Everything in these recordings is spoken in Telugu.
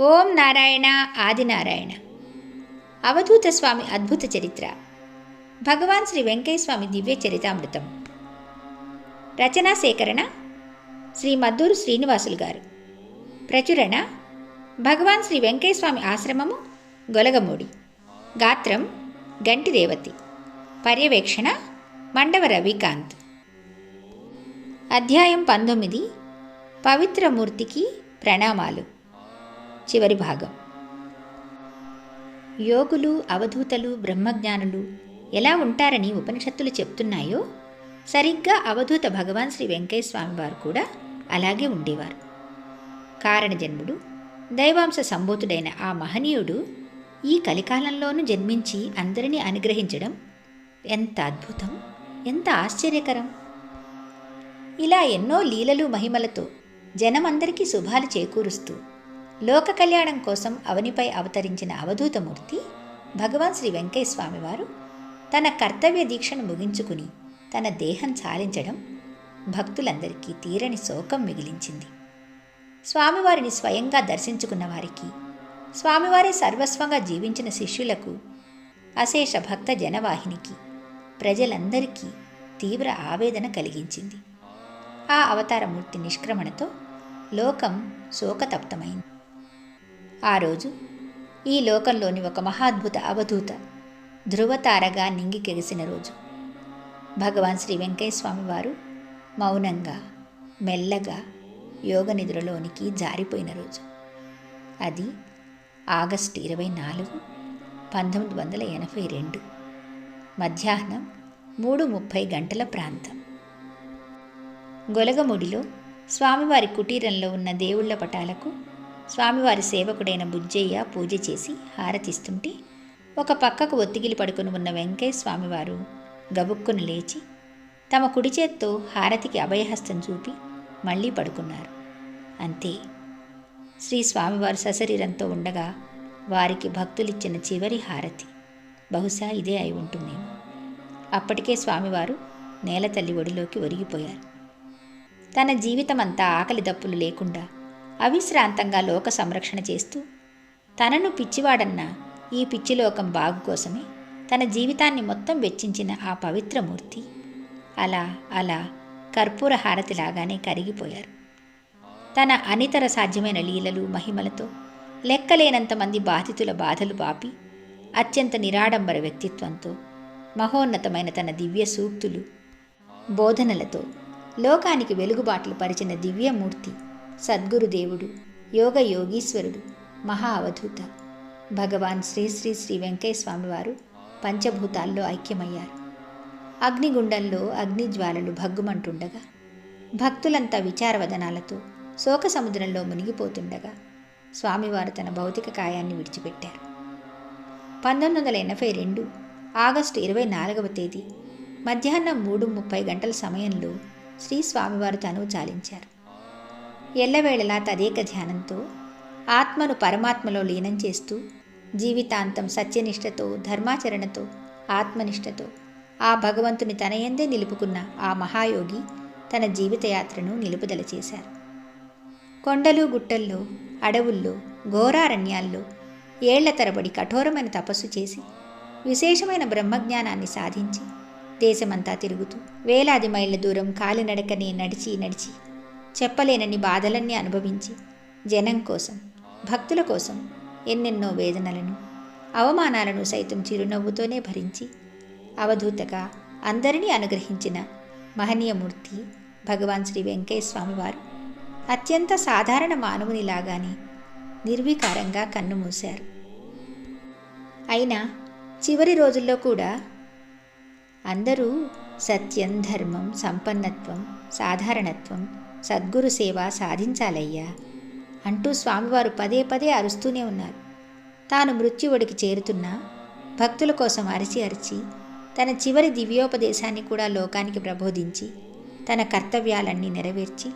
ఓం నారాయణ ఆదినారాయణ. అవధూత స్వామి అద్భుత చరిత్ర. భగవాన్ శ్రీ వెంకయ్యస్వామి దివ్య చరితామృతం. రచనా సేకరణ శ్రీ మద్దూరు శ్రీనివాసులు గారు. ప్రచురణ భగవాన్ శ్రీ వెంకయ్యస్వామి ఆశ్రమము గొలగమూడి. గాత్రం గంటి రేవతి. పర్యవేక్షణ మండవ రవికాంత్. అధ్యాయం పంతొమ్మిది పవిత్రమూర్తికి ప్రణామాలు. చివరి భాగం. యోగులు అవధూతలు బ్రహ్మజ్ఞానులు ఎలా ఉంటారని ఉపనిషత్తులు చెప్తున్నాయో సరిగ్గా అవధూత భగవాన్ శ్రీ వెంకయ్యస్వామి వారు కూడా అలాగే ఉండేవారు. కారణజన్ముడు దైవాంశ సంబోతుడైన ఆ మహనీయుడు ఈ కలికాలంలోనూ జన్మించి అందరినీ అనుగ్రహించడం ఎంత అద్భుతం ఎంత ఆశ్చర్యకరం! ఇలా ఎన్నో లీలలు మహిమలతో జనమందరికీ శుభాలు చేకూరుస్తూ లోక కళ్యాణం కోసం అవనిపై అవతరించిన అవధూతమూర్తి భగవాన్ శ్రీ వెంకయ్య స్వామివారు తన కర్తవ్య దీక్షను ముగించుకుని తన దేహం చాలించడం భక్తులందరికీ తీరని శోకం మిగిలించింది. స్వామివారిని స్వయంగా దర్శించుకున్న వారికి స్వామివారి సర్వస్వంగా జీవించిన శిష్యులకు అశేష భక్త జనవాహినికి ప్రజలందరికీ తీవ్ర ఆవేదన కలిగించింది. ఆ అవతారమూర్తి నిష్క్రమణతో లోకం శోకతప్తమైంది. ఆ రోజు ఈ లోకంలోని ఒక మహాద్భుత అవధూత ధృవతారగా నింగికెగిసిన రోజు. భగవాన్ శ్రీ వెంకయ్యస్వామి వారు మౌనంగా మెల్లగా యోగ నిద్రలోనికి జారిపోయిన రోజు. అది ఆగస్టు ఇరవై నాలుగు పంతొమ్మిది వందల ఎనభై రెండు. మధ్యాహ్నం మూడు ముప్పై గంటల ప్రాంతం. గొలగముడిలో స్వామివారి కుటీరంలో ఉన్న దేవుళ్ళ పటాలకు స్వామివారి సేవకుడైన బుజ్జయ్య పూజ చేసి హారతిస్తుంటే ఒక పక్కకు ఒత్తిగిలి పడుకుని ఉన్న వెంకయ్య స్వామివారు గబుక్కును లేచి తమ కుడి చేత్తో హారతికి అభయహస్తం చూపి మళ్ళీ పడుకున్నారు. అంతే. శ్రీ స్వామివారు సశరీరంతో ఉండగా వారికి భక్తులిచ్చిన చివరి హారతి. బహుశా ఇదే అయి ఉంటుందేమో. అప్పటికే స్వామివారు నేలతల్లి ఒడిలోకి ఒరిగిపోయారు. తన జీవితమంతా ఆకలి దప్పులు లేకుండా అవిశ్రాంతంగా లోక సంరక్షణ చేస్తూ తనను పిచ్చివాడన్న ఈ పిచ్చిలోకం బాగు కోసమే తన జీవితాన్ని మొత్తం వెచ్చించిన ఆ పవిత్రమూర్తి అలా అలా కర్పూర హారతిలాగానే కరిగిపోయారు. తన అనితర సాధ్యమైన లీలలు మహిమలతో లెక్కలేనంత మంది బాధితుల బాధలు బాపి అత్యంత నిరాడంబర వ్యక్తిత్వంతో మహోన్నతమైన తన దివ్య సూక్తులు బోధనలతో లోకానికి వెలుగుబాట్లు పరిచిన దివ్యమూర్తి సద్గురుదేవుడు యోగ యోగీశ్వరుడు మహా అవధూత. భగవాన్ శ్రీ శ్రీ శ్రీ వెంకయ్య స్వామివారు పంచభూతాల్లో ఐక్యమయ్యారు. అగ్నిగుండంలో అగ్నిజ్వాలలు భగ్గుమంటుండగా భక్తులంతా విచారవదనాలతో శోక సముద్రంలో మునిగిపోతుండగా స్వామివారు తన భౌతిక కాయాన్ని విడిచిపెట్టారు. పంతొమ్మిది వందల ఎనభై రెండు ఆగస్టు ఇరవై నాలుగవ తేదీ మధ్యాహ్నం మూడు ముప్పై గంటల సమయంలో శ్రీ స్వామివారు తనువు చాలించారు. ఎల్లవేళలా తదేక ధ్యానంతో ఆత్మను పరమాత్మలో లీనం చేస్తూ జీవితాంతం సత్యనిష్టతో ధర్మాచరణతో ఆత్మనిష్టతో ఆ భగవంతుని తనయందే నిలుపుకున్న ఆ మహాయోగి తన జీవితయాత్రను నిలుపుదల చేశారు కొండలు గుట్టల్లో అడవుల్లో ఘోరారణ్యాల్లో ఏళ్ళ తరబడి కఠోరమైన తపస్సు చేసి విశేషమైన బ్రహ్మజ్ఞానాన్ని సాధించి దేశమంతా తిరుగుతూ వేలాది మైళ్ళ దూరం కాలినడకనే నడిచి నడిచి చెప్పలేనని బాధలన్నీ అనుభవించి జనం కోసం భక్తుల కోసం ఎన్నెన్నో వేదనలను అవమానాలను సైతం చిరునవ్వుతోనే భరించి అవధూతగా అందరినీ అనుగ్రహించిన మహనీయమూర్తి భగవాన్ శ్రీ వెంకయ్య అత్యంత సాధారణ మానవునిలాగానే నిర్వికారంగా కన్నుమూశారు అయినా చివరి రోజుల్లో కూడా అందరూ సత్యం ధర్మం సంపన్నత్వం సాధారణత్వం సద్గురు సేవ సాధించాలయ్యా అంటూ స్వామివారు పదే పదే అరుస్తూనే ఉన్నారు. తాను మృత్యువుడికి చేరుతున్నా భక్తుల కోసం అరిచి అరిచి తన చివరి దివ్యోపదేశాన్ని కూడా లోకానికి ప్రబోధించి తన కర్తవ్యాలన్నీ నెరవేర్చి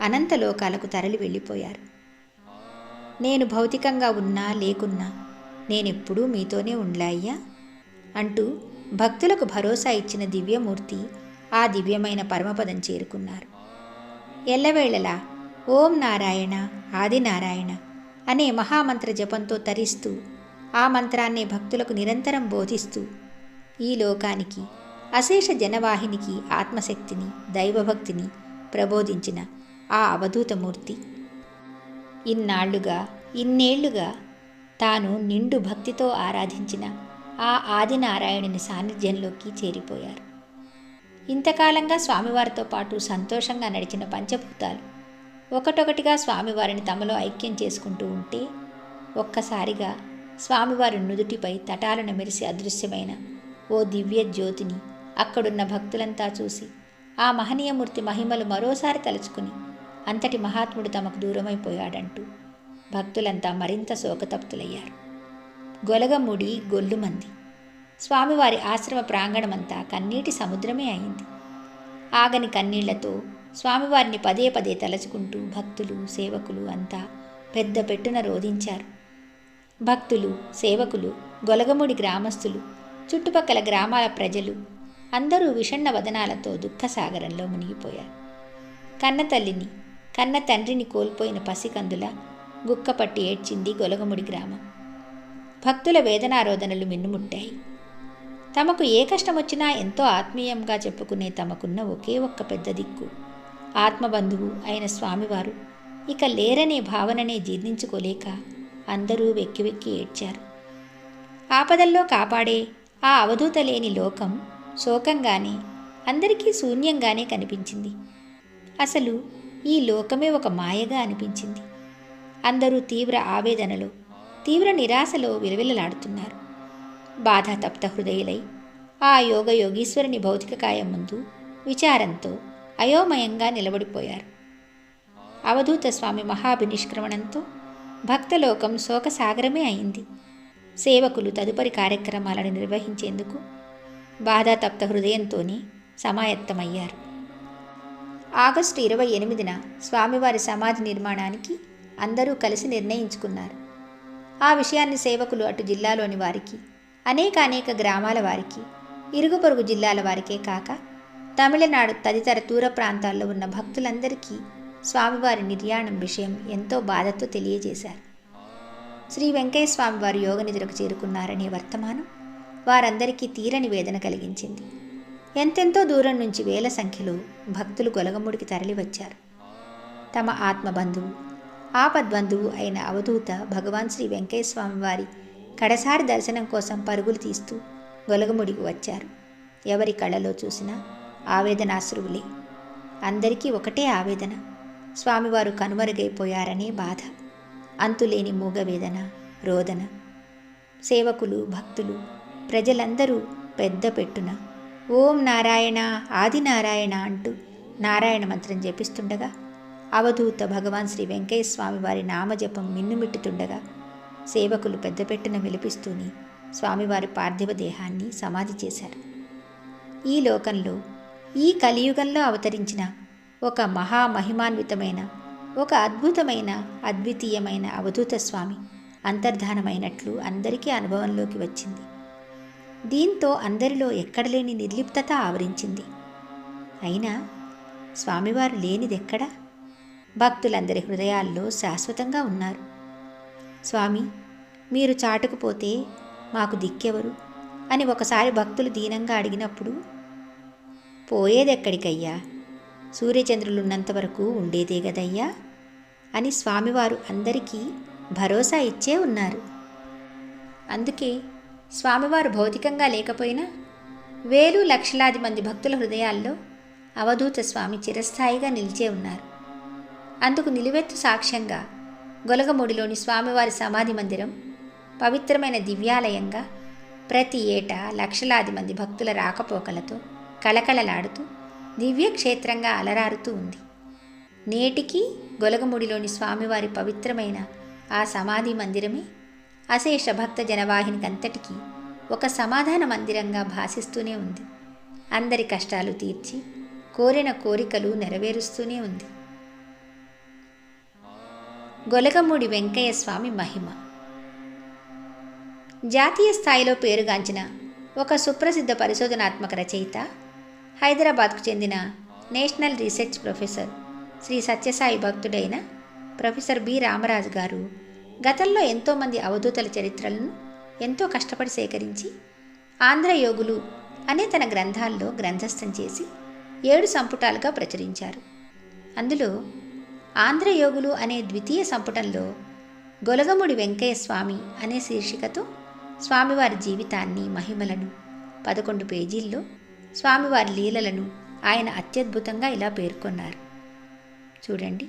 అనంత లోకాలకు తరలి వెళ్ళిపోయారు. నేను భౌతికంగా ఉన్నా లేకున్నా నేనెప్పుడూ మీతోనే ఉండ్లాయ్యా అంటూ భక్తులకు భరోసా ఇచ్చిన దివ్యమూర్తి ఆ దివ్యమైన పరమపదం చేరుకున్నారు. ఎల్లవేళలా ఓం నారాయణ ఆదినారాయణ అనే మహామంత్ర జపంతో తరిస్తూ ఆ మంత్రాన్నే భక్తులకు నిరంతరం బోధిస్తూ ఈ లోకానికి అశేష జనవాహినికి ఆత్మశక్తిని దైవభక్తిని ప్రబోధించిన ఆ అవధూతమూర్తి ఇన్నాళ్ళుగా ఇన్నేళ్ళుగా తాను నిండు భక్తితో ఆరాధించిన ఆ ఆదినారాయణుని సాన్నిధ్యంలోకి చేరిపోయారు. ఇంతకాలంగా స్వామివారితో పాటు సంతోషంగా నడిచిన పంచభూతాలు. ఒకటొకటిగా స్వామివారిని తమలో ఐక్యం చేసుకుంటూ ఉంటే ఒక్కసారిగా స్వామివారి నుదుటిపై తటాలను మెరిసి అదృశ్యమైన ఓ దివ్య జ్యోతిని అక్కడున్న భక్తులంతా చూసి ఆ మహనీయమూర్తి మహిమలు మరోసారి తలుచుకుని అంతటి మహాత్ముడు తమకు దూరమైపోయాడంటూ భక్తులంతా మరింత శోకతప్తులయ్యారు. గొలగముడి గొల్లుమంది. స్వామివారి ఆశ్రమ ప్రాంగణమంతా కన్నీటి సముద్రమే అయింది. ఆగని కన్నీళ్ళతో స్వామివారిని పదే పదే తలచుకుంటూ భక్తులు సేవకులు అంతా పెద్ద పెట్టున రోధించారు. భక్తులు సేవకులు గొలగముడి గ్రామస్తులు చుట్టుపక్కల గ్రామాల ప్రజలు అందరూ విషణ్ణ వదనాలతో దుఃఖసాగరంలో మునిగిపోయారు. కన్న తల్లిని కన్న తండ్రిని కోల్పోయిన పసికందుల గుక్కపట్టి ఏడ్చింది గొలగముడి గ్రామం. భక్తుల వేదనారోధనలు మిన్నుముట్టాయి. తమకు ఏ కష్టం వచ్చినా ఎంతో ఆత్మీయంగా చెప్పుకునే తమకున్న ఒకే ఒక్క పెద్ద దిక్కు. ఆత్మబంధువు అయిన స్వామివారు ఇక లేరనే భావననే జీర్ణించుకోలేక అందరూ వెక్కి వెక్కి ఏడ్చారు. ఆపదల్లో కాపాడే ఆ అవధూత లేని లోకం శోకంగానే అందరికీ శూన్యంగానే కనిపించింది. అసలు ఈ లోకమే ఒక మాయగా అనిపించింది. అందరూ తీవ్ర ఆవేదనలో తీవ్ర నిరాశలో విలవిలలాడుతున్నారు. బాధాతప్త హృదయులై ఆ యోగ యోగీశ్వరుని భౌతిక కాయం ముందు విచారంతో అయోమయంగా నిలబడిపోయారు. అవధూత స్వామి మహాభినిష్క్రమణంతో భక్తలోకం శోకసాగరమే అయింది. సేవకులు తదుపరి కార్యక్రమాలను నిర్వహించేందుకు బాధాతప్త హృదయంతోనే సమాయత్తమయ్యారు. ఆగస్టు ఇరవై ఎనిమిదిన స్వామివారి సమాధి నిర్మాణానికి అందరూ కలిసి నిర్ణయించుకున్నారు. ఆ విషయాన్ని సేవకులు అటు జిల్లాలోని వారికి అనేక అనేక గ్రామాల వారికి ఇరుగు పొరుగు జిల్లాల వారికే కాక తమిళనాడు తదితర దూర ప్రాంతాల్లో ఉన్న భక్తులందరికీ స్వామివారి నిర్యాణం విషయం ఎంతో బాధతో తెలియజేశారు. శ్రీ వెంకయ్య యోగ నిద్రకు చేరుకున్నారనే వర్తమానం వారందరికీ తీరని వేదన కలిగించింది. ఎంతెంతో దూరం నుంచి వేల సంఖ్యలో భక్తులు గొలగముడికి తరలివచ్చారు. తమ ఆత్మబంధువు ఆపద్బంధువు అయిన అవధూత భగవాన్ శ్రీ వెంకయ్య స్వామి వారి కడసారి దర్శనం కోసం పరుగులు తీస్తూ గొలగముడికి వచ్చారు. ఎవరి కళ్ళలో చూసినా ఆవేదనాశ్రువులే. అందరికీ ఒకటే ఆవేదన. స్వామివారు కనుమరుగైపోయారనే బాధ. అంతులేని మూగవేదన రోదన. సేవకులు భక్తులు ప్రజలందరూ పెద్ద పెట్టున ఓం నారాయణ ఆది నారాయణ అంటూ నారాయణ మంత్రం జపిస్తుండగా అవధూత భగవాన్ శ్రీ వెంకయ్య స్వామి వారి నామజపం మిన్నుమిట్టుతుండగా సేవకులు పెద్దపెట్టున విలిపిస్తూని స్వామివారి పార్థివ దేహాన్ని సమాధి చేశారు. ఈ లోకంలో ఈ కలియుగంలో అవతరించిన ఒక మహామహిమాన్వితమైన ఒక అద్భుతమైన అద్వితీయమైన అవధూత స్వామి అంతర్ధానమైనట్లు అందరికీ అనుభవంలోకి వచ్చింది. దీంతో అందరిలో ఎక్కడలేని నిర్లిప్తత ఆవరించింది. అయినా స్వామివారు లేనిదెక్కడా? భక్తులందరి హృదయాల్లో శాశ్వతంగా ఉన్నారు. స్వామి మీరు చాటుకుపోతే మాకు దిక్కెవరు? అని ఒకసారి భక్తులు దీనంగా అడిగినప్పుడు పోయేదెక్కడికయ్యా? సూర్యచంద్రులున్నంత వరకు ఉండేదే గదయ్యా? అని స్వామివారు అందరికీ భరోసా ఇచ్చే ఉన్నారు. అందుకే స్వామివారు భౌతికంగా లేకపోయినా వేలు లక్షలాది మంది భక్తుల హృదయాల్లో అవధూత స్వామి చిరస్థాయిగా నిలిచే ఉన్నారు. అందుకు నిలువెత్తు సాక్ష్యంగా గొలగముడిలోని స్వామివారి సమాధి మందిరం పవిత్రమైన దివ్యాలయంగా ప్రతి ఏటా లక్షలాది మంది భక్తుల రాకపోకలతో కళకళలాడుతూ దివ్యక్షేత్రంగా అలరారుతూ ఉంది. నేటికి గొలగముడిలోని స్వామివారి పవిత్రమైన ఆ సమాధి మందిరమే అశేష భక్త జనవాహినికంతటికీ ఒక సమాధాన మందిరంగా భాసిస్తూనే ఉంది. అందరి కష్టాలు తీర్చి కోరిన కోరికలు నెరవేరుస్తూనే ఉంది. గొలగమూడి వెంకయ్య స్వామి మహిమ. జాతీయ స్థాయిలో పేరుగాంచిన ఒక సుప్రసిద్ధ పరిశోధనాత్మక రచయిత హైదరాబాద్కు చెందిన national research professor Shri Sathya Sai భక్తుడైన ప్రొఫెసర్ బి. రామరాజు గారు గతంలో ఎంతోమంది అవధూతల చరిత్రలను ఎంతో కష్టపడి సేకరించి ఆంధ్ర యోగులు అనే తన గ్రంథాల్లో గ్రంథస్థం చేసి ఏడు సంపుటాలుగా ప్రచురించారు. అందులో ఆంధ్రయోగులు అనే ద్వితీయ సంపుటంలో గొలగముడి వెంకయ్య స్వామి అనే శీర్షికతో స్వామివారి జీవితాన్ని మహిమలను పదకొండు పేజీల్లో స్వామివారి లీలలను ఆయన అత్యద్భుతంగా ఇలా పేర్కొన్నారు. చూడండి.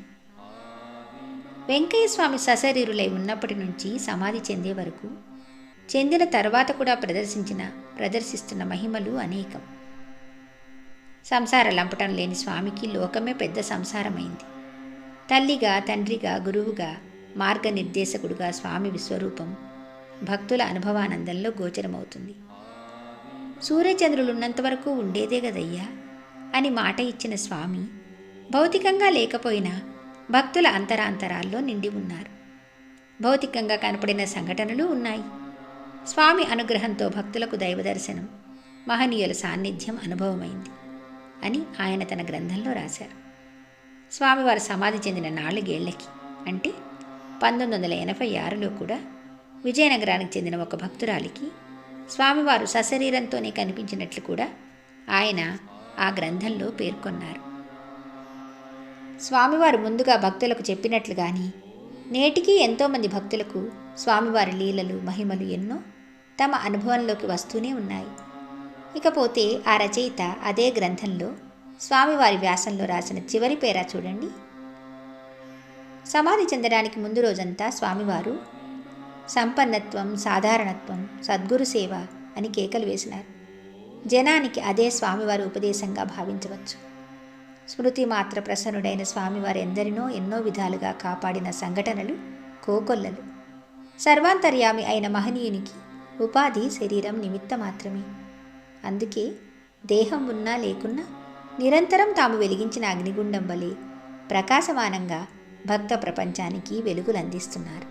వెంకయ్య స్వామి సశరీరులై ఉన్నప్పటి నుంచి సమాధి చెందే వరకు చెందిన తర్వాత కూడా ప్రదర్శించిన ప్రదర్శిస్తున్న మహిమలు అనేకం. సంసార లంపటం లేని స్వామికి లోకమే పెద్ద సంసారమైంది. తల్లిగా తండ్రిగా గురువుగా మార్గనిర్దేశకుడుగా స్వామి విశ్వరూపం భక్తుల అనుభవానందంలో గోచరమవుతుంది. సూర్యచంద్రులున్నంత వరకు ఉండేదే కదయ్యా? అని మాట ఇచ్చిన స్వామి భౌతికంగా లేకపోయినా భక్తుల అంతరాంతరాల్లో నిండి ఉన్నారు. భౌతికంగా కనపడిన సంఘటనలు ఉన్నాయి. స్వామి అనుగ్రహంతో భక్తులకు దైవ దర్శనం మహనీయుల సాన్నిధ్యం అనుభవమైంది అని ఆయన తన గ్రంథంలో రాశారు. స్వామివారు సమాధి చెందిన నాలుగేళ్ళకి అంటే పంతొమ్మిది వందల ఎనభై ఆరులో కూడా విజయనగరానికి చెందిన ఒక భక్తురాలికి స్వామివారు సశరీరంతోనే కనిపించినట్లు కూడా ఆయన ఆ గ్రంథంలో పేర్కొన్నారు. స్వామివారు ముందుగా భక్తులకు చెప్పినట్లు కానీ నేటికి ఎంతోమంది భక్తులకు స్వామివారి లీలలు మహిమలు ఎన్నో తమ అనుభవంలోకి వస్తూనే ఉన్నాయి. ఇకపోతే ఆ రచయిత అదే గ్రంథంలో స్వామివారి వ్యాసంలో రాసిన చివరి పేరా చూడండి. సమాధి చెందడానికి ముందు రోజంతా స్వామివారు సంపన్నత్వం సాధారణత్వం సద్గురు సేవ అని కేకలు వేసినారు. జనానికి అదే స్వామివారి ఉపదేశంగా భావించవచ్చు. స్మృతి మాత్ర ప్రసన్నుడైన స్వామివారు ఎందరినో ఎన్నో విధాలుగా కాపాడిన సంఘటనలు కోకొల్లలు. సర్వాంతర్యామి అయిన మహనీయునికి ఉపాధి శరీరం నిమిత్త మాత్రమే. అందుకే దేహం ఉన్నా లేకున్నా నిరంతరం తాము వెలిగించిన అగ్నిగుండం వలె ప్రకాశమానంగా భక్త ప్రపంచానికి వెలుగులు అందిస్తున్నారు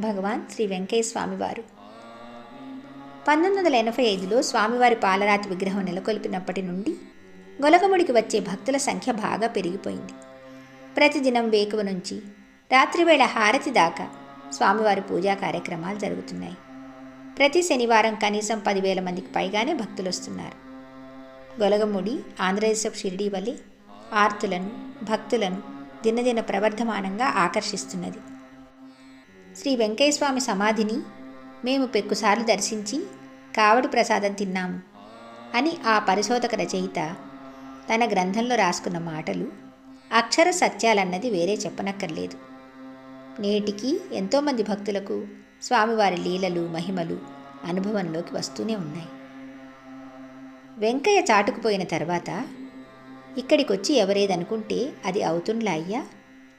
భగవాన్ శ్రీ వెంకయ్య స్వామివారు. పంతొమ్మిది వందల ఎనభై ఐదులో స్వామివారి పాలరాతి విగ్రహం నెలకొల్పినప్పటి నుండి గొలగముడికి వచ్చే భక్తుల సంఖ్య బాగా పెరిగిపోయింది. ప్రతిదినం వేకువ నుంచి రాత్రివేళ హారతి దాకా స్వామివారి పూజా కార్యక్రమాలు జరుగుతున్నాయి. ప్రతి శనివారం కనీసం పదివేల మందికి పైగానే భక్తులు వస్తున్నారు. గొలగముడి ఆంధ్రదేశపు షిరిడి వలె ఆర్తులను భక్తులను దినదిన ప్రవర్ధమానంగా ఆకర్షిస్తున్నది. శ్రీ వెంకయ్యస్వామి సమాధిని మేము పెక్కుసార్లు దర్శించి కావడి ప్రసాదం తిన్నాము అని ఆ పరిశోధక రచయిత తన గ్రంథంలో రాసుకున్న మాటలు అక్షర సత్యాలన్నది వేరే చెప్పనక్కర్లేదు. నేటికి ఎంతోమంది భక్తులకు స్వామివారి లీలలు మహిమలు అనుభవంలోకి వస్తూనే ఉన్నాయి. వెంకయ్య చాటుకుపోయిన తర్వాత ఇక్కడికొచ్చి ఎవరేదనుకుంటే అది అవుతుండ్లా అయ్యా?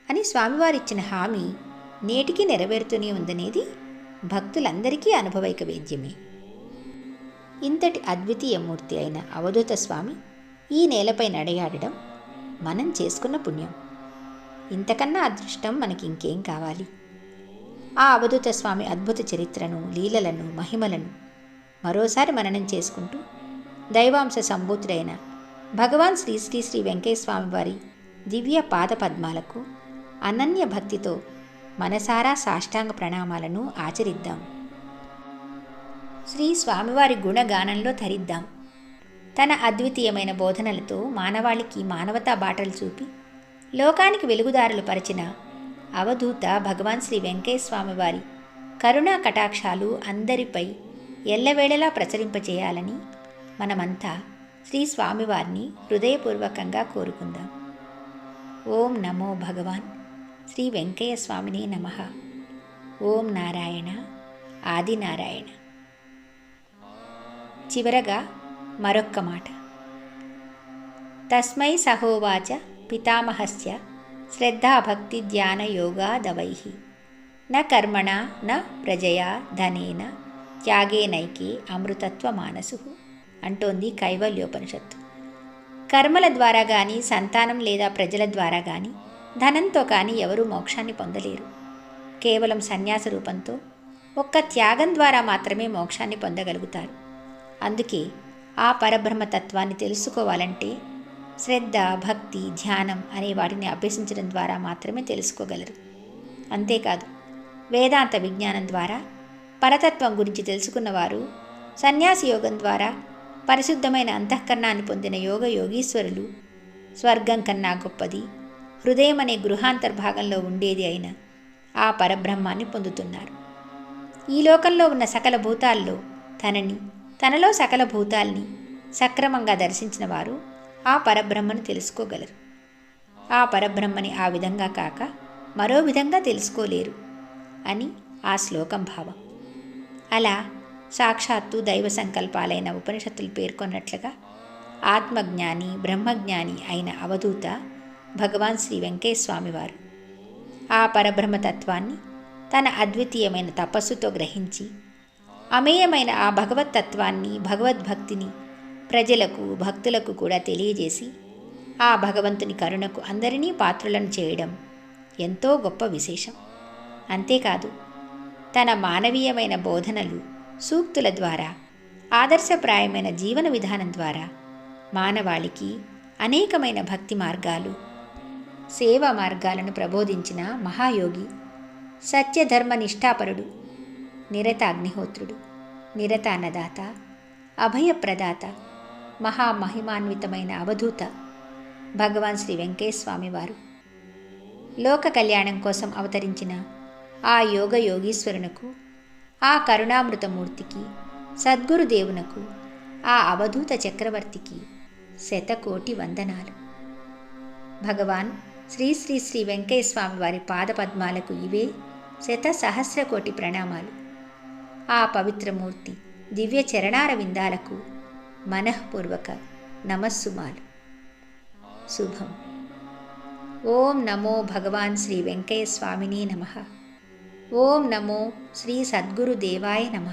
అని స్వామివారిచ్చిన హామీ నేటికి నెరవేరుతూనే ఉందనేది భక్తులందరికీ అనుభవైక వేద్యమే. ఇంతటి అద్వితీయ మూర్తి అయిన అవధూత స్వామి ఈ నేలపై నడయాడడం మనం చేసుకున్న పుణ్యం. ఇంతకన్నా అదృష్టం మనకి ఇంకేం కావాలి? ఆ అవధూత స్వామి అద్భుత చరిత్రను లీలలను మహిమలను మరోసారి మననం చేసుకుంటూ దైవాంశ సంభూతుడైన భగవాన్ శ్రీ శ్రీ శ్రీ వెంకటేశ్వమి వారి దివ్య పాద పద్మాలకు అనన్య భక్తితో మనసారా సాష్టాంగ ప్రణామాలను ఆచరిద్దాం. శ్రీ స్వామివారి గుణగానంలో ధరిద్దాం. తన అద్వితీయమైన బోధనలతో మానవాళికి మానవతా బాటలు చూపి లోకానికి వెలుగుదారులు పరిచిన అవధూత భగవాన్ శ్రీ వెంకయ్య స్వామివారి కరుణా కటాక్షాలు అందరిపై ఎల్లవేళలా ప్రచరింపచేయాలని మనమంతా శ్రీ స్వామివారిని హృదయపూర్వకంగా కోరుకుందాం. ఓం నమో భగవాన్. శ్రీ వెంకయ్య స్వామిని నమ. ఓం నారాయణ. ఆదినారాయణ. చివరగా మరొక్క మాట. తస్మై సహోవాచ పితామహస్య శ్రద్ధాభక్తి ధ్యాన యోగాదవై. న కర్మణ న ప్రజయా ధనేన త్యాగేనైకే అమృతత్వ మానసు అంటోంది కైవల్యోపనిషత్తు. కర్మల ద్వారా కానీ సంతానం లేదా ప్రజల ద్వారా కానీ ధనంతో కానీ ఎవరూ మోక్షాన్ని పొందలేరు. కేవలం సన్యాస రూపంతో ఒక్క త్యాగం ద్వారా మాత్రమే మోక్షాన్ని పొందగలుగుతారు. అందుకే ఆ పరబ్రహ్మతత్వాన్ని తెలుసుకోవాలంటే శ్రద్ధ భక్తి ధ్యానం అనే వాటిని అభ్యసించడం ద్వారా మాత్రమే తెలుసుకోగలరు. అంతేకాదు వేదాంత విజ్ఞానం ద్వారా పరతత్వం గురించి తెలుసుకున్నవారు సన్యాసి యోగం ద్వారా పరిశుద్ధమైన అంతఃకరణాన్ని పొందిన యోగ యోగీశ్వరులు. స్వర్గం కన్నా గొప్పది. హృదయం అనే గృహాంతర్భాగంలో ఉండేది అయిన ఆ పరబ్రహ్మాన్ని పొందుతున్నారు. ఈ లోకంలో ఉన్న సకల భూతాల్లో తనని తనలో సకల భూతాల్ని సక్రమంగా దర్శించిన వారు ఆ పరబ్రహ్మను తెలుసుకోగలరు. ఆ పరబ్రహ్మని ఆ విధంగా కాక మరో విధంగా తెలుసుకోలేరు అని ఆ శ్లోకం భావం. అలా సాక్షాత్తు దైవ సంకల్పాలైన ఉపనిషత్తులు పేర్కొన్నట్లుగా ఆత్మజ్ఞాని బ్రహ్మజ్ఞాని అయిన అవధూత భగవాన్ శ్రీ వెంకటేశ్వామి వారు ఆ పరబ్రహ్మతత్వాన్ని తన అద్వితీయమైన తపస్సుతో గ్రహించి అమేయమైన ఆ భగవత్తత్వాన్ని భగవద్భక్తిని ప్రజలకు భక్తులకు కూడా తెలియజేసి ఆ భగవంతుని కరుణకు అందరినీ పాత్రులను చేయడం ఎంతో గొప్ప విశేషం. అంతేకాదు తన మానవీయమైన బోధనలు సూక్తుల ద్వారా ఆదర్శప్రాయమైన జీవన విధానం ద్వారా మానవాళికి అనేకమైన భక్తి మార్గాలు సేవా మార్గాలను ప్రబోధించిన మహాయోగి సత్యధర్మ నిష్ఠాపరుడు నిరత అగ్నిహోత్రుడు నిరత అన్నదాత అభయప్రదాత మహామహిమాన్వితమైన అవధూత భగవాన్ శ్రీ వెంకటేశ్వామివారు లోక కళ్యాణం కోసం అవతరించిన ఆ యోగ యోగీశ్వరునకు ఆ కరుణామృతమూర్తికి సద్గురుదేవునకు ఆ అవధూత చక్రవర్తికి శతకోటి వందనాలు. భగవాన్ శ్రీ శ్రీ శ్రీ వెంకయ్యస్వామి వారి పాదపద్మాలకు ఇవే శత సహస్రకోటి ప్రణామాలు. ఆ పవిత్రమూర్తి దివ్య చరణార విందాలకు మనఃపూర్వక నమస్సుమాలు. శుభం. ఓం నమో భగవాన్ శ్రీ వెంకయ్య స్వామిని నమః. ఓం నమో శ్రీ సద్గురుదేవాయ నమ.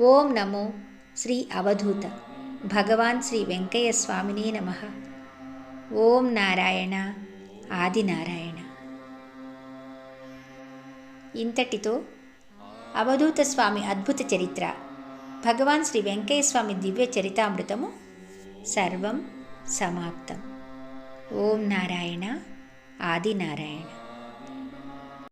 ఓం నమో శ్రీ అవధూత భగవాన్ శ్రీ వెంకయ్య స్వామిని నమ. ఓం నారాయణ ఆదినారాయణ. ఇంతటితో అవధూత స్వామి అద్భుత చరిత్ర భగవాన్ శ్రీ వెంకయ్య స్వామి దివ్య చరితామృతము సర్వం సమాప్తం. ఓం నారాయణ ఆదినారాయణ.